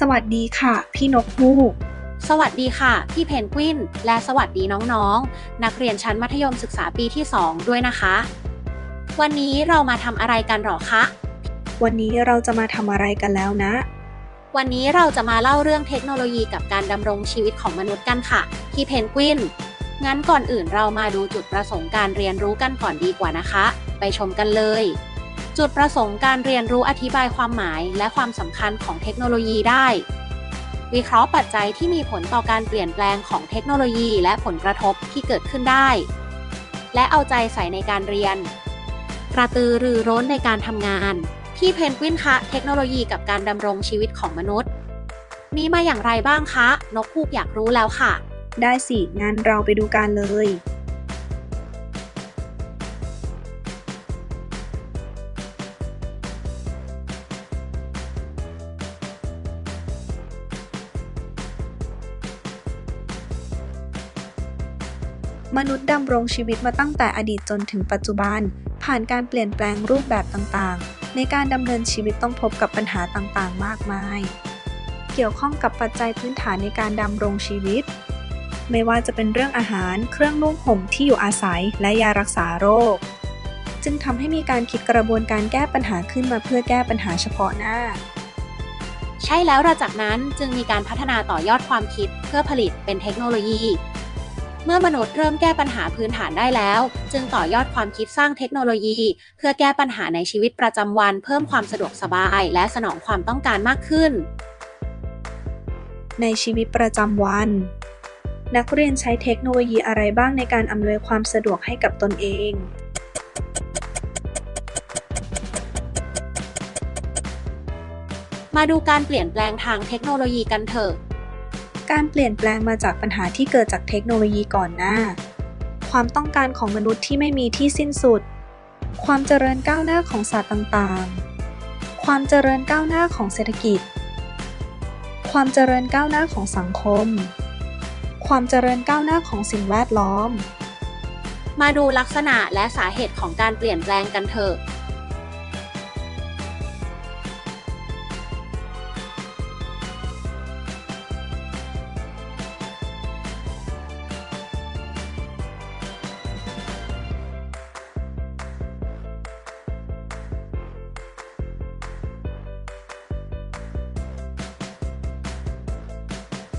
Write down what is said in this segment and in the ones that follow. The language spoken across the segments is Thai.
สวัสดีค่ะ พี่นกฮูก สวัสดีค่ะ พี่เพนกวิน และสวัสดีน้องๆนักเรียนชั้นมัธยมศึกษาปีที่ 2 ด้วยนะคะ วันนี้เรามาทำอะไรกันหรอคะ วันนี้เราจะมาทำอะไรกันแล้วนะ วันนี้เราจะมาเล่าเรื่องเทคโนโลยีกับการดำรงชีวิตของมนุษย์กันค่ะ พี่เพนกวิน งั้นก่อนอื่นเรามาดูจุดประสงค์การเรียนรู้กันก่อนดีกว่านะคะ ไปชมกันเลย จุดประสงค์การเรียนรู้อธิบายความหมายและความสำคัญของเทคโนโลยีได้ วิเคราะห์ปัจจัยที่มีผลต่อการเปลี่ยนแปลงของเทคโนโลยีและผลกระทบที่เกิดขึ้นได้ และเอาใจใส่ในการเรียน กระตือรือร้นในการทำงานพี่เพนกวินคะเทคโนโลยีกับการดำรงชีวิตของมนุษย์ มีมาอย่างไรบ้างคะ นกคูกอยากรู้แล้วค่ะ ได้สิ งั้นเราไปดูกันเลย มนุษย์ดำรงชีวิตมาตั้งแต่อดีตจนถึงปัจจุบัน ผ่านการเปลี่ยนแปลงรูปแบบต่างๆ ในการดำเนินชีวิตต้องพบกับปัญหาต่างๆ มากมาย เกี่ยวข้องกับปัจจัยพื้นฐานในการดำรงชีวิต ไม่ว่าจะเป็นเรื่องอาหาร เครื่องนุ่งห่มที่อยู่อาศัย และยารักษาโรค จึงทำให้มีการคิดกระบวนการแก้ปัญหาขึ้นมาเพื่อแก้ปัญหาเฉพาะหน้าใช่แล้วระจากนั้นจึงมีการพัฒนาต่อยอดความคิดเพื่อผลิตเป็นเทคโนโลยี เมื่อมนุษย์เริ่มแก้ปัญหาพื้นฐานได้แล้ว จึงต่อยอดความคิดสร้างเทคโนโลยี เพื่อแก้ปัญหาในชีวิตประจำวัน เพิ่มความสะดวกสบาย และสนองความต้องการมากขึ้น ในชีวิตประจำวัน นักเรียนใช้เทคโนโลยีอะไรบ้างในการอำนวยความสะดวกให้กับตนเองมาดูการเปลี่ยนแปลงทางเทคโนโลยีกันเถอะ การเปลี่ยนแปลงมาจากปัญหาที่เกิดจากเทคโนโลยีก่อนหน้า ความต้องการของมนุษย์ที่ไม่มีที่สิ้นสุด ความเจริญก้าวหน้าของศาสตร์ต่างๆ ความเจริญก้าวหน้าของเศรษฐกิจ ความเจริญก้าวหน้าของสังคม ความเจริญก้าวหน้าของสิ่งแวดล้อม มาดูลักษณะและสาเหตุของการเปลี่ยนแปลงกันเถอะ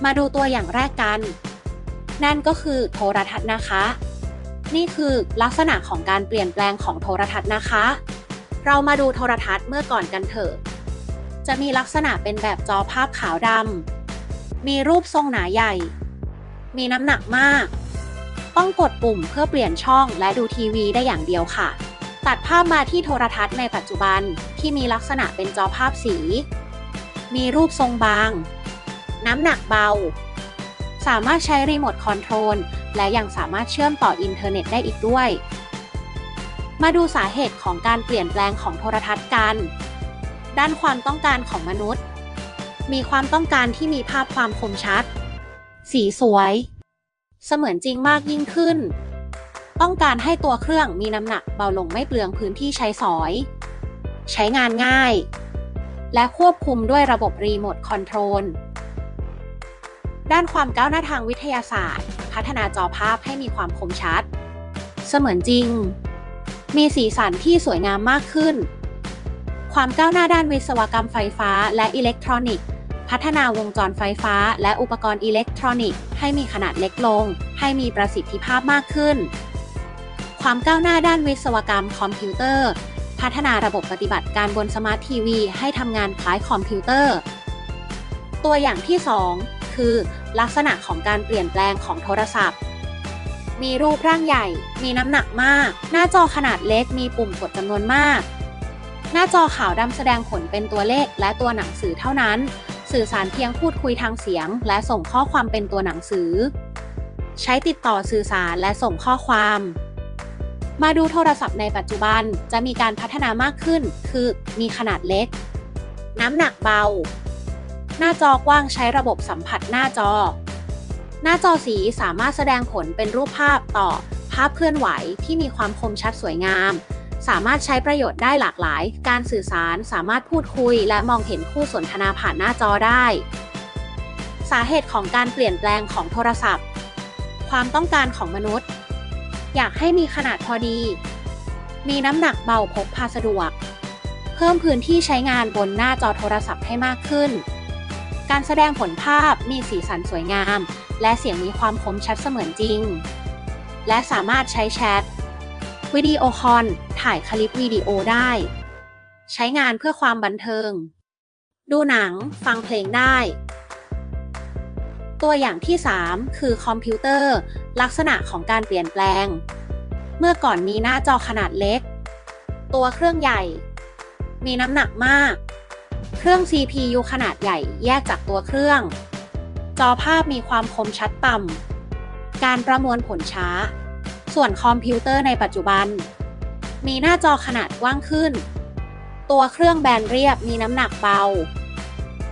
มาดูตัวอย่างแรกกัน นั่นก็คือโทรทัศน์นะคะ นี่คือลักษณะของการเปลี่ยนแปลงของโทรทัศน์นะคะ เรามาดูโทรทัศน์เมื่อก่อนกันเถอะ จะมีลักษณะเป็นแบบจอภาพขาวดำ มีรูปทรงหนาใหญ่ มีน้ำหนักมาก ต้องกดปุ่มเพื่อเปลี่ยนช่องและดูทีวีได้อย่างเดียวค่ะ ตัดภาพมาที่โทรทัศน์ในปัจจุบันที่มีลักษณะเป็นจอภาพสี มีรูปทรงบาง น้ำหนักเบา สามารถใช้รีโมทคอนโทรลและยังสามารถเชื่อมต่ออินเทอร์เน็ตได้อีกด้วย มาดูสาเหตุของการเปลี่ยนแปลงของโทรทัศน์กัน ด้านความต้องการของมนุษย์ มีความต้องการที่มีภาพความคมชัด สีสวย เสมือนจริงมากยิ่งขึ้น ต้องการให้ตัวเครื่องมีน้ำหนักเบาลงไม่เปลืองพื้นที่ใช้สอย ใช้งานง่ายและควบคุมด้วยระบบรีโมทคอนโทรล ด้านความก้าวหน้าทางวิทยาศาสตร์ พัฒนาจอภาพให้มีความคมชัด เสมือนจริง มีสีสันที่สวยงามมากขึ้น ความก้าวหน้าด้านวิศวกรรมไฟฟ้าและอิเล็กทรอนิกส์พัฒนาวงจรไฟฟ้าและอุปกรณ์อิเล็กทรอนิกส์ให้มีขนาดเล็กลง ให้มีประสิทธิภาพมากขึ้น ความก้าวหน้าด้านวิศวกรรมคอมพิวเตอร์ พัฒนาระบบปฏิบัติการบนสมาร์ททีวีให้ทำงานคล้ายคอมพิวเตอร์ ตัวอย่างที่ 2 คือ ลักษณะของการเปลี่ยนแปลงของโทรศัพท์ มีรูปร่างใหญ่ มีน้ำหนักมาก หน้าจอขนาดเล็ก มีปุ่มกดจำนวนมาก หน้าจอขาวดำแสดงผลเป็นตัวเลขและตัวหนังสือเท่านั้น สื่อสารเพียงพูดคุยทางเสียง และส่งข้อความเป็นตัวหนังสือ ใช้ติดต่อสื่อสารและส่งข้อความมาดูโทรศัพท์ในปัจจุบันจะมีการพัฒนามากขึ้น คือมีขนาดเล็ก น้ำหนักเบา หน้าจอกว้างใช้ระบบสัมผัสหน้าจอ หน้าจอสีสามารถแสดงผลเป็นรูปภาพต่อภาพเคลื่อนไหวที่มีความคมชัดสวยงาม สามารถใช้ประโยชน์ได้หลากหลาย การสื่อสารสามารถพูดคุย และมองเห็นคู่สนทนาผ่านหน้าจอได้ สาเหตุของการเปลี่ยนแปลงของโทรศัพท์ ความต้องการของมนุษย์ อยากให้มีขนาดพอดี มีน้ำหนักเบาพกพาสะดวก เพิ่มพื้นที่ใช้งานบนหน้าจอโทรศัพท์ให้มากขึ้น การแสดงผลภาพมีสีสันสวยงาม และเสียงมีความคมชัดเสมือนจริง และสามารถใช้แชทวิดีโอคอลถ่ายคลิปวิดีโอได้ ใช้งานเพื่อความบันเทิง ดูหนังฟังเพลงได้ ตัวอย่างที่ 3 คือคอมพิวเตอร์ ลักษณะของการเปลี่ยนแปลง เมื่อก่อนมีหน้าจอขนาดเล็ก ตัวเครื่องใหญ่ มีน้ำหนักมาก เครื่อง CPU ขนาดใหญ่แยกจากตัวเครื่อง จอภาพมีความคมชัดต่ำ การประมวลผลช้า ส่วนคอมพิวเตอร์ในปัจจุบัน มีหน้าจอขนาดกว้างขึ้น ตัวเครื่องแบนเรียบมีน้ำหนักเบา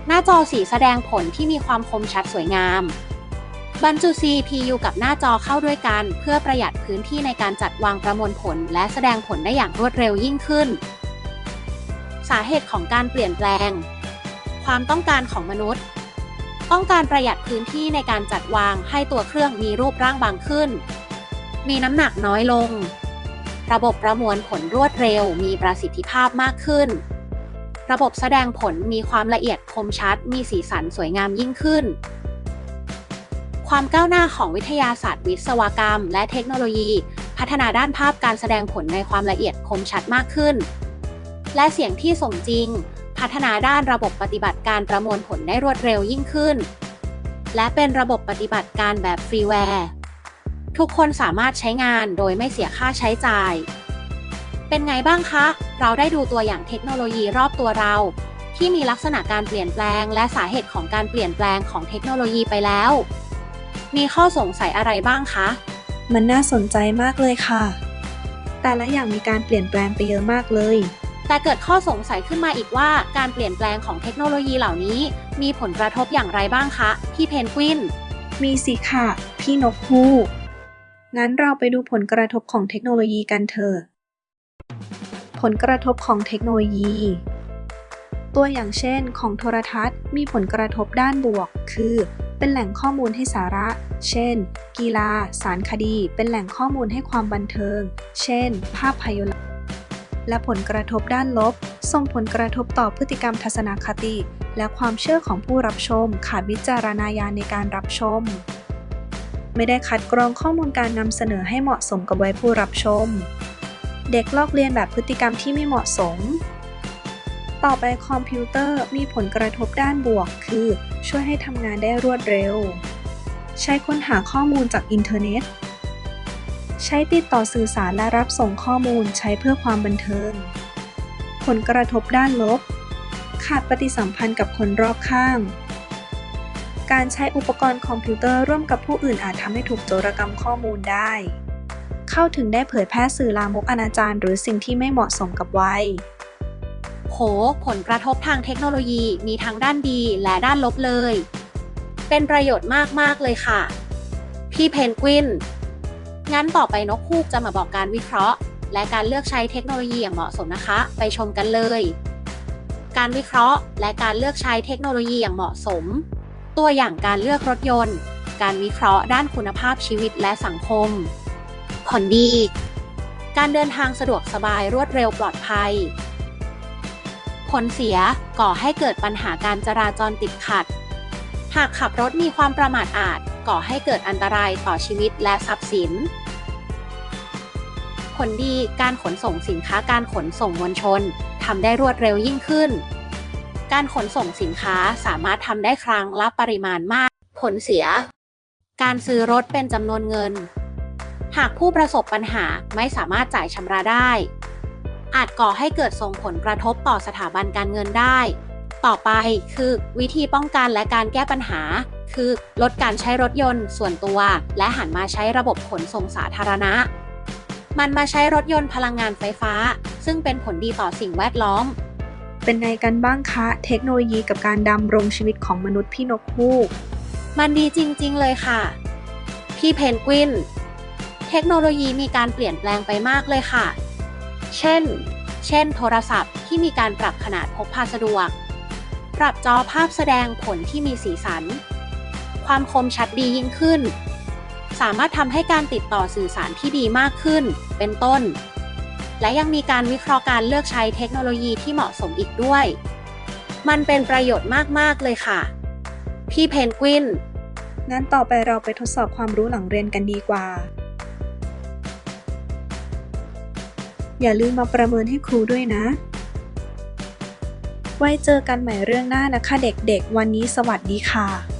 หน้าจอสีแสดงผลที่มีความคมชัดสวยงาม บรรจุ CPU กับหน้าจอเข้าด้วยกัน เพื่อประหยัดพื้นที่ในการจัดวางประมวลผล และแสดงผลได้อย่างรวดเร็วยิ่งขึ้น สาเหตุของการเปลี่ยนแปลง ความต้องการของมนุษย์ ต้องการประหยัดพื้นที่ในการจัดวางให้ตัวเครื่องมีรูปร่างบางขึ้น มีน้ำหนักน้อยลง ระบบประมวลผลรวดเร็วมีประสิทธิภาพมากขึ้น ระบบแสดงผลมีความละเอียดคมชัด มีสีสันสวยงามยิ่งขึ้น ความก้าวหน้าของวิทยาศาสตร์ วิศวกรรม และเทคโนโลยี พัฒนาด้านภาพการแสดงผลในความละเอียดคมชัดมากขึ้น และเสียงที่สมจริง พัฒนาด้านระบบปฏิบัติการประมวลผลได้รวดเร็วยิ่งขึ้น และเป็นระบบปฏิบัติการแบบฟรีแวร์ ทุกคนสามารถใช้งานโดยไม่เสียค่าใช้จ่าย เป็นไงบ้างคะ เราได้ดูตัวอย่างเทคโนโลยีรอบตัวเรา ที่มีลักษณะการเปลี่ยนแปลง และสาเหตุของการเปลี่ยนแปลงของเทคโนโลยีไปแล้ว มีข้อสงสัยอะไรบ้างคะ มันน่าสนใจมากเลยค่ะ แต่ละอย่างมีการเปลี่ยนแปลงไปเยอะมากเลย แต่เกิดข้อสงสัยขึ้นมาอีกว่าการเปลี่ยนแปลงของเทคโนโลยีเหล่านี้ มีผลกระทบอย่างไรบ้างคะ พี่เพนกวิน มีสิค่ะ พี่นกฮูกงั้นเราไปดูผลกระทบของเทคโนโลยีกันเถอะ ผลกระทบของเทคโนโลยี ตัวอย่างเช่น ของโทรทัศน์ มีผลกระทบด้านบวก คือ เป็นแหล่งข้อมูลให้สาระ เช่น กีฬา สารคดี เป็นแหล่งข้อมูลให้ความบันเทิง เช่น ภาพยนตร์ และผลกระทบด้านลบ ส่งผลกระทบต่อพฤติกรรมทัศนคติ และความเชื่อของผู้รับชม ขาดวิจารณญาณในการรับชม ไม่ได้คัดกรองข้อมูลการนำเสนอให้เหมาะสมกับวัยผู้รับชม เด็กลอกเลียนแบบพฤติกรรมที่ไม่เหมาะสม ต่อไปคอมพิวเตอร์มีผลกระทบด้านบวก คือ ช่วยให้ทำงานได้รวดเร็ว ใช้ค้นหาข้อมูลจากอินเทอร์เน็ต ใช้ติดต่อสื่อสารและรับส่งข้อมูลใช้เพื่อความบันเทิง ผลกระทบด้านลบ ขาดปฏิสัมพันธ์กับคนรอบข้าง การใช้อุปกรณ์คอมพิวเตอร์ร่วมกับผู้อื่นอาจทำให้ถูกโจรกรรมข้อมูลได้ เข้าถึงได้เผยแพร่สื่อลามกอนาจารหรือสิ่งที่ไม่เหมาะสมกับวัยโห ผลกระทบทางเทคโนโลยีมีทั้งด้านดีและด้านลบเลย เป็นประโยชน์มาก ๆ เลยค่ะ พี่เพนกวิน งั้นต่อไปนกฮูกจะมาบอกการวิเคราะห์ และการเลือกใช้เทคโนโลยีอย่างเหมาะสมนะคะ ไปชมกันเลย การวิเคราะห์ และการเลือกใช้เทคโนโลยีอย่างเหมาะสม ตัวอย่างการเลือกรถยนต์ การวิเคราะห์ด้านคุณภาพชีวิตและสังคม ผลดี การเดินทางสะดวกสบายรวดเร็วปลอดภัย ผลเสียก่อให้เกิดปัญหาการจราจรติดขัด หากขับรถมีความประมาทอาจ ก่อให้เกิดอันตรายต่อชีวิตและทรัพย์สิน ผลดีการขนส่งสินค้าการขนส่งมวลชนทำได้รวดเร็วยิ่งขึ้น การขนส่งสินค้าสามารถทำได้ครั้งละปริมาณมาก ผลเสีย การซื้อรถเป็นจำนวนเงิน หากผู้ประสบปัญหาไม่สามารถจ่ายชำระได้ อาจก่อให้เกิดส่งผลกระทบต่อสถาบันการเงินได้ ต่อไปคือวิธีป้องกันและการแก้ปัญหา คือลดการใช้รถยนต์ส่วนตัว และหันมาใช้ระบบขนส่งสาธารณะ มันมาใช้รถยนต์พลังงานไฟฟ้า ซึ่งเป็นผลดีต่อสิ่งแวดล้อม เป็นไงกันบ้างคะ เทคโนโลยีกับการดำรงชีวิตของมนุษย์พี่นกฮูก มันดีจริง ๆ เลยค่ะ พี่เพนกวิน เทคโนโลยีมีการเปลี่ยนแปลงไปมากเลยค่ะ เช่น เช่น โทรศัพท์ที่มีการปรับขนาดพกพาสะดวก ปรับจอภาพแสดงผลที่มีสีสัน ความคมชัดดียิ่งขึ้น สามารถทำให้การติดต่อสื่อสารที่ดีมากขึ้น เป็นต้น และยังมีการวิเคราะห์การเลือกใช้เทคโนโลยีที่เหมาะสมอีกด้วย มันเป็นประโยชน์มาก ๆ เลยค่ะ พี่เพนกวิน งั้นต่อไปเราไปทดสอบความรู้หลังเรียนกันดีกว่า อย่าลืมมาประเมินให้ครูด้วยนะ ไว้เจอกันใหม่เรื่องหน้านะคะเด็กๆ วันนี้สวัสดีค่ะ